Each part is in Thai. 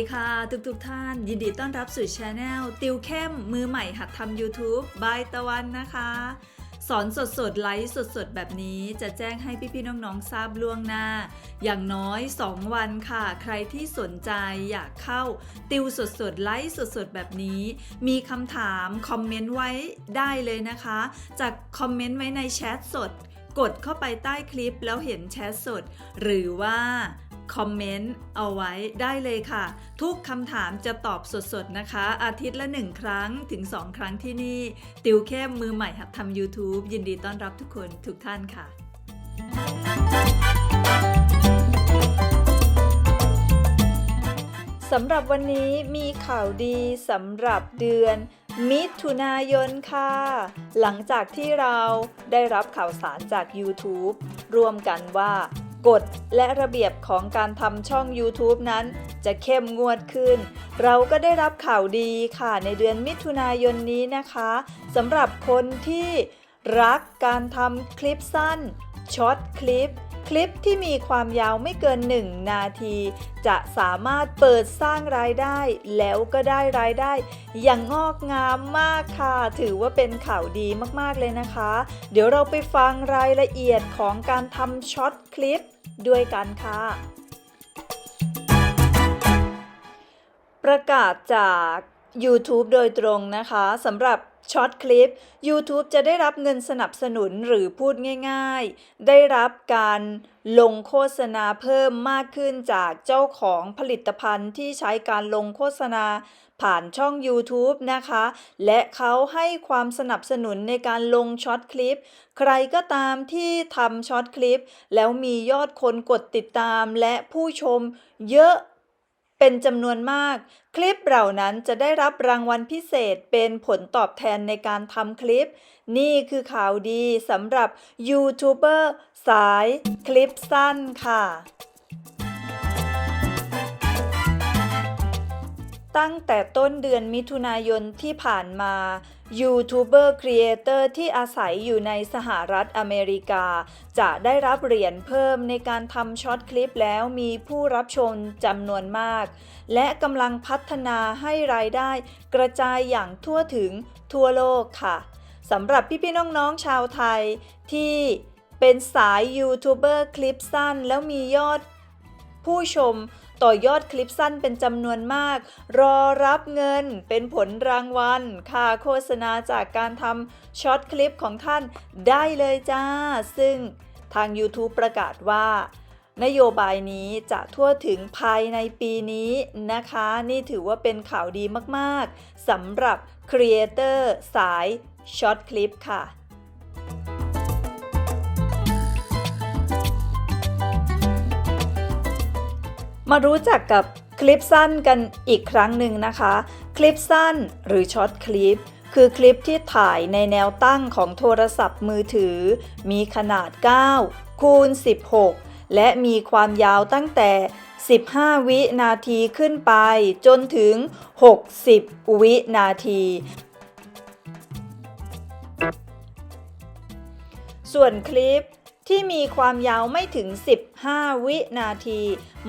ดีค่ะ ทุกๆทท่าน ยินดีต้อนรับสู่ช anel ติวเข้มมือใหม่หัดทำ YouTube บายตะวันนะคะ สอนสดๆไลฟ์สดๆแบบนี้จะแจ้งให้พี่ๆน้องๆทราบล่วงหน้า อย่างน้อย 2 วันค่ะ ใครที่สนใจอยากเข้า ติวสดๆไลฟ์สดๆแบบนี้ มีคำถามคอมเมนต์ไว้ได้เลยนะคะ จากคอมเมนต์ไว้ในแชทสด กดเข้าไปใต้คลิปแล้วเห็นแชทสด หรือว่า คอมเมนต์เอาไว้ได้เลยค่ะ ทุกคำถามจะตอบสดๆนะคะ อาทิตย์ละ 1 ครั้งถึง 2 ครั้งที่นี่ ติวเข้มมือใหม่หัดทำ YouTube ยินดีต้อนรับทุกคนทุกท่านค่ะ สำหรับวันนี้มีข่าวดีสำหรับเดือนมิถุนายนค่ะ หลังจากที่เราได้รับข่าวสารจาก YouTube ร่วมกันว่า กฎและระเบียบของการทำช่อง YouTube นั้น จะเข้มงวดขึ้น เราก็ได้รับข่าวดีค่ะในเดือนมิถุนายนนี้นะคะสำหรับคนที่รักการทำคลิปสั้นช็อตคลิป คลิปที่มีความยาวไม่เกิน 1 นาที จะสามารถเปิดสร้างรายได้ แล้วก็ได้รายได้ อย่างงอกงามมากค่ะ ถือว่าเป็นข่าวดีมากๆเลยนะคะ เดี๋ยวเราไปฟังรายละเอียดของการทำช็อตคลิปด้วยกันค่ะประกาศจาก YouTube โดยตรงนะคะสำหรับ ช็อตคลิป YouTube จะได้รับเงินสนับสนุนหรือพูดง่ายๆ ได้รับการลงโฆษณาเพิ่มมากขึ้นจากเจ้าของผลิตภัณฑ์ที่ใช้การลงโฆษณาผ่านช่อง YouTube นะคะ และเขาให้ความสนับสนุนในการลงช็อตคลิป ใครก็ตามที่ทำช็อตคลิป แล้วมียอดคนกดติดตามและผู้ชมเยอะ เป็นจำนวนมาก คลิปเหล่านั้นจะได้รับรางวัลพิเศษเป็นผลตอบแทนในการทำคลิป นี่คือข่าวดีสำหรับยูทูบเบอร์สายคลิปสั้นค่ะ ตั้งแต่ต้นเดือนมิถุนายนที่ผ่านมา ยูทูบเบอร์ครีเอเตอร์ที่อาศัยอยู่ในสหรัฐอเมริกา จะได้รับเหรียญเพิ่มในการทำช็อตคลิปแล้วมีผู้รับชมจำนวนมาก และกำลังพัฒนาให้รายได้กระจายอย่างทั่วถึงทั่วโลกค่ะสำหรับพี่ๆน้องๆชาวไทย ที่เป็นสายยูทูบเบอร์คลิปสั้นแล้วมียอดผู้ชม ต่อยอดคลิปสั้นเป็นจำนวนมาก รอรับเงินเป็นผลรางวัล ค่าโฆษณาจากการทำช็อตคลิปของท่านได้เลยจ้า ซึ่งทาง YouTube ประกาศว่า นโยบายนี้จะทั่วถึงภายในปีนี้นะคะ นี่ถือว่าเป็นข่าวดีมาก ๆสำหรับครีเอเตอร์สายช็อตคลิปค่ะ มารู้จักกับคลิปสั้นกันอีกครั้งหนึ่งนะคะ คลิปสั้นหรือช็อตคลิป คือคลิปที่ถ่ายในแนวตั้งของโทรศัพท์มือถือ มีขนาด 9 คูณ 16 และมีความยาวตั้งแต่ 15 วินาทีขึ้นไป จนถึง 60 วินาทีส่วนคลิป ที่มีความยาวไม่ถึง 15 วินาที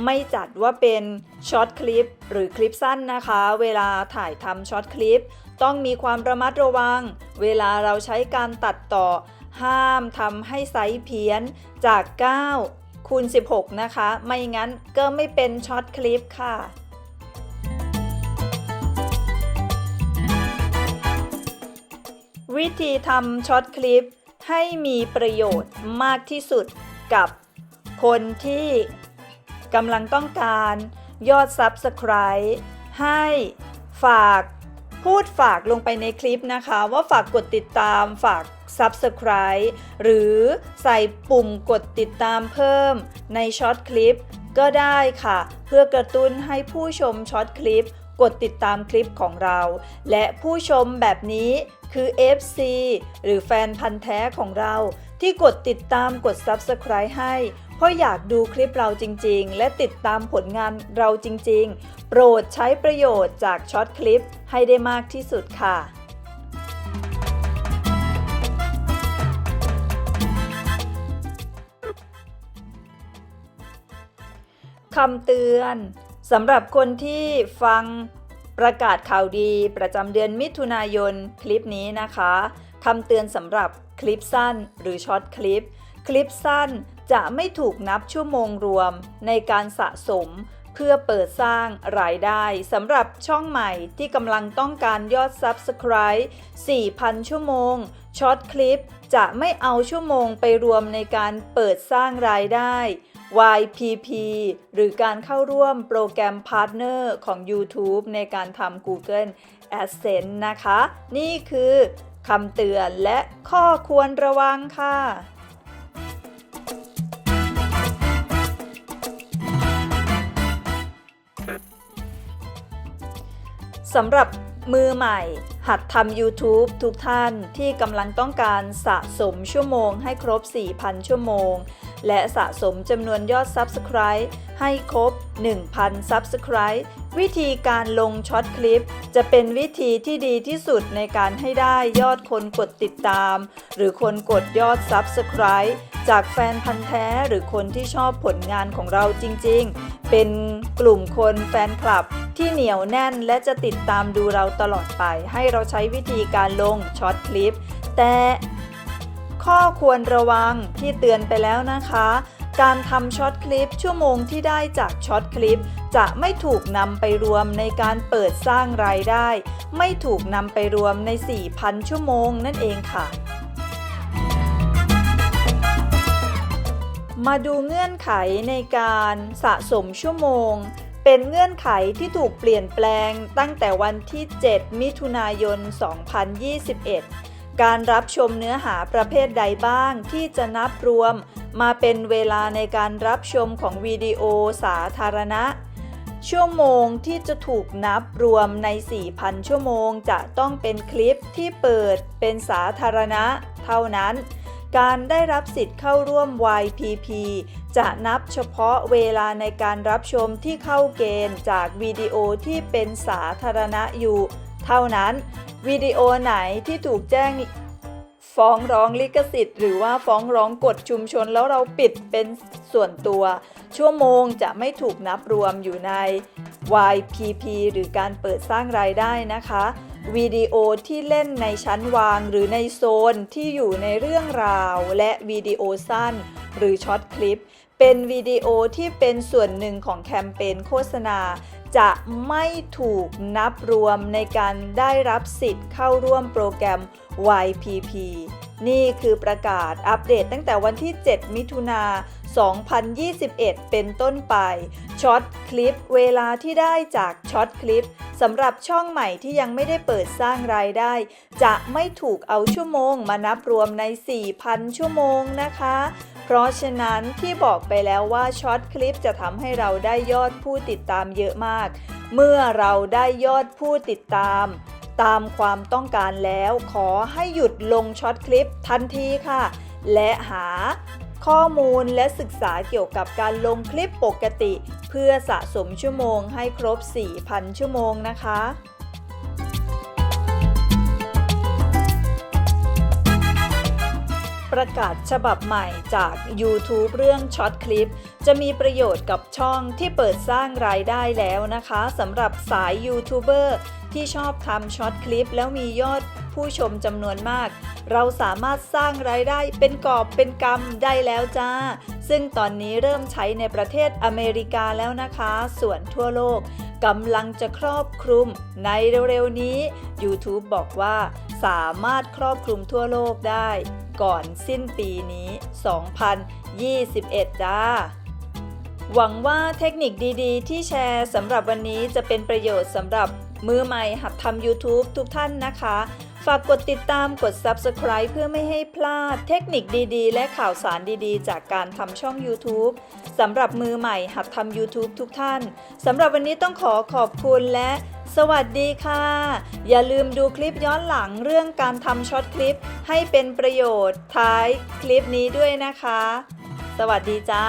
ไม่จัดว่าเป็นช็อตคลิป หรือคลิปสั้นนะคะ เวลาถ่ายทำช็อตคลิป ต้องมีความระมัดระวัง เวลาเราใช้การตัดต่อ ห้ามทำให้ไซส์เพี้ยนจาก 9 คูณ 16 นะคะ ไม่งั้นก็ไม่เป็นช็อตคลิปค่ะวิธีทำช็อตคลิป ให้มีประโยชน์มากที่สุดกับคนที่กำลังต้องการยอด Subscribe ให้ฝากพูดฝากลงไปในคลิปนะคะ ว่าฝากกดติดตามฝาก Subscribe หรือใส่ปุ่มกดติดตามเพิ่มในช็อตคลิปก็ได้ค่ะ เพื่อกระตุ้นให้ผู้ชมช็อตคลิป กดติดตามคลิปของเรา และผู้ชมแบบนี้ คือ FC หรือแฟนพันธ์แท้ของเราที่กดติดตามกด Subscribe ให้ เพราะอยากดูคลิปเราจริง ๆ และติดตามผลงานเราจริง ๆ โปรดใช้ประโยชน์จากช็อตคลิปให้ได้มากที่สุดค่ะคำเตือนสำหรับคนที่ฟัง ประกาศข่าวดีประจำเดือนมิถุนายนคลิปนี้นะคะคำเตือนสำหรับคลิปสั้นหรือช็อตคลิป คลิปสั้นจะไม่ถูกนับชั่วโมงรวมในการสะสมเพื่อเปิดสร้างรายได้สำหรับช่องใหม่ที่กำลังต้องการยอด Subscribe 4,000 ชั่วโมง ช็อตคลิปจะไม่เอาชั่วโมงไปรวมในการเปิดสร้างรายได้ YPP หรือการเข้าร่วมโปรแกรมพาร์ทเนอร์ของ YouTube ในการทำ Google AdSense นะคะ นี่คือคำเตือนและข้อควรระวังค่ะ สำหรับ มือใหม่ หัดทำ YouTube ทุกท่านที่กำลังต้องการสะสมชั่วโมงให้ครบ 4,000 ชั่วโมง และสะสมจำนวนยอด Subscribe ให้ครบ 1,000 Subscribe วิธีการลงช็อตคลิป จะเป็นวิธีที่ดีที่สุดในการให้ได้ยอดคนกดติดตาม หรือคนกดยอด Subscribe จากแฟนพันธ์แท้หรือคนที่ชอบผลงานของเราจริง ๆ เป็นกลุ่มคนแฟนคลับที่เหนียวแน่นและจะติดตามดูเราตลอดไป ให้เราใช้วิธีการลงช็อตคลิป แต่ข้อควรระวังที่เตือนไปแล้วนะคะ การทำช็อตคลิปชั่วโมงที่ได้จากช็อตคลิป จะไม่ถูกนำไปรวมในการเปิดสร้างรายได้ ไม่ถูกนำไปรวมใน 4,000 ชั่วโมงนั่นเองค่ะ มาดูเงื่อนไขในการสะสมชั่วโมง เป็นเงื่อนไขที่ถูกเปลี่ยนแปลงตั้งแต่วันที่ 7 มิถุนายน 2021 การรับชมเนื้อหาประเภทใดบ้างที่จะนับรวม มาเป็นเวลาในการรับชมของวิดีโอสาธารณะ ชั่วโมงที่จะถูกนับรวมใน 4,000 ชั่วโมง จะต้องเป็นคลิปที่เปิดเป็นสาธารณะ เท่านั้น การได้รับสิทธิ์เข้าร่วม YPP จะนับเฉพาะเวลาในการรับชมที่เข้าเกณฑ์จากวิดีโอที่เป็นสาธารณะอยู่ เท่านั้นวิดีโอไหนที่ถูกแจ้งฟ้องร้องลิขสิทธิ์ หรือว่าฟ้องร้องกฎชุมชนแล้วเราปิดเป็นส่วนตัว ชั่วโมงจะไม่ถูกนับรวมอยู่ใน YPP หรือการเปิดสร้างรายได้นะคะวิดีโอที่เล่นในชั้นวางหรือในโซนที่อยู่ในเรื่องราว และวิดีโอสั้น หรือช็อตคลิป เป็นวิดีโอที่เป็นส่วนหนึ่งของแคมเปญโฆษณา จะไม่ถูกนับรวมในการได้รับสิทธิ์เข้าร่วมโปรแกรม YPP นี่คือประกาศอัปเดตตั้งแต่วันที่ 7 มิถุนา 2021 เป็นต้นไป ช็อตคลิปเวลาที่ได้จากช็อตคลิปสำหรับช่องใหม่ที่ยังไม่ได้เปิดสร้างรายได้ จะไม่ถูกเอาชั่วโมงมานับรวมใน 4,000 ชั่วโมงนะคะ เพราะฉะนั้นที่บอกไปแล้วว่าช็อตคลิปจะทำให้เราได้ยอดผู้ติดตามเยอะมาก เมื่อเราได้ยอดผู้ติดตาม ตามความต้องการแล้วขอให้หยุดลงช็อตคลิปทันทีค่ะ และหาข้อมูลและศึกษาเกี่ยวกับการลงคลิปปกติ เพื่อสะสมชั่วโมงให้ครบ 4,000 ชั่วโมงนะคะ ประกาศฉบับใหม่จาก YouTube เรื่องช็อตคลิป จะมีประโยชน์กับช่องที่เปิดสร้างรายได้แล้วนะคะสำหรับสายยูทูบเบอร์ที่ชอบทำช็อตคลิป แล้วมียอดผู้ชมจำนวนมาก เราสามารถสร้างรายได้เป็นกอบเป็นกำได้แล้วจ้า ซึ่งตอนนี้เริ่มใช้ในประเทศอเมริกาแล้วนะคะ ส่วนทั่วโลกกำลังจะครอบคลุมในเร็วๆนี้ YouTube บอกว่าสามารถครอบคลุมทั่วโลกได้ ก่อนสิ้นปีนี้ 2021 จ้า หวังว่าเทคนิคดีๆ ที่แชร์สำหรับวันนี้จะเป็นประโยชน์สำหรับมือใหม่หัดทำ YouTube ทุกท่านนะคะ ฝากกดติดตามกด Subscribe เพื่อไม่ให้พลาดเทคนิคดีๆ และข่าวสารดีๆ จากการทำช่อง YouTube สำหรับมือใหม่หัดทำ YouTube ทุกท่าน สำหรับวันนี้ต้องขอขอบคุณและ สวัสดีค่ะ อย่าลืมดูคลิปย้อนหลังเรื่องการทำช็อตคลิปให้เป็นประโยชน์ท้ายคลิปนี้ด้วยนะคะ สวัสดีจ้า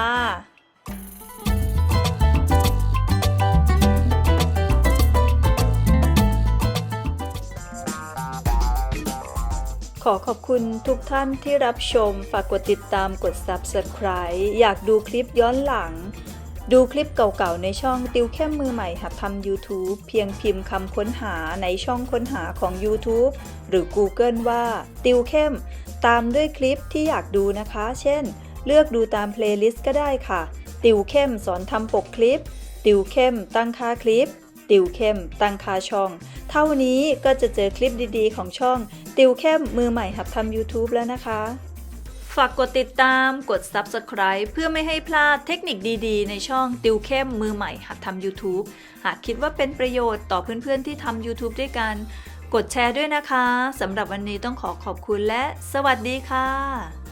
ขอขอบคุณทุกท่านที่รับชม ฝากกดติดตามกด Subscribe อยากดูคลิปย้อนหลัง ดูคลิปเก่าๆ ในช่องติวเข้มมือใหม่หัดทำ YouTube เพียงพิมพ์คำค้นหาในช่องค้นหาของ YouTube หรือ Google ว่า ติวเข้ม ตามด้วยคลิปที่อยากดูนะคะ เช่น เลือกดูตามเพลย์ลิสต์ก็ได้ค่ะ ติวเข้มสอนทำปกคลิป ติวเข้มตั้งค่าคลิป ติวเข้มตั้งค่าช่อง เท่านี้ก็จะเจอคลิปดีๆ ของช่อง ติวเข้มมือใหม่หัดทำ YouTube แล้วนะคะ ฝากกดติดตาม กด Subscribe เพื่อไม่ให้พลาดเทคนิคดีๆ ในช่องติวเข้มมือใหม่หัดทำ YouTube หากคิดว่าเป็นประโยชน์ต่อเพื่อนๆที่ทำ YouTube ด้วยกัน กดแชร์ด้วยนะคะสำหรับวันนี้ต้องขอขอบคุณและสวัสดีค่ะ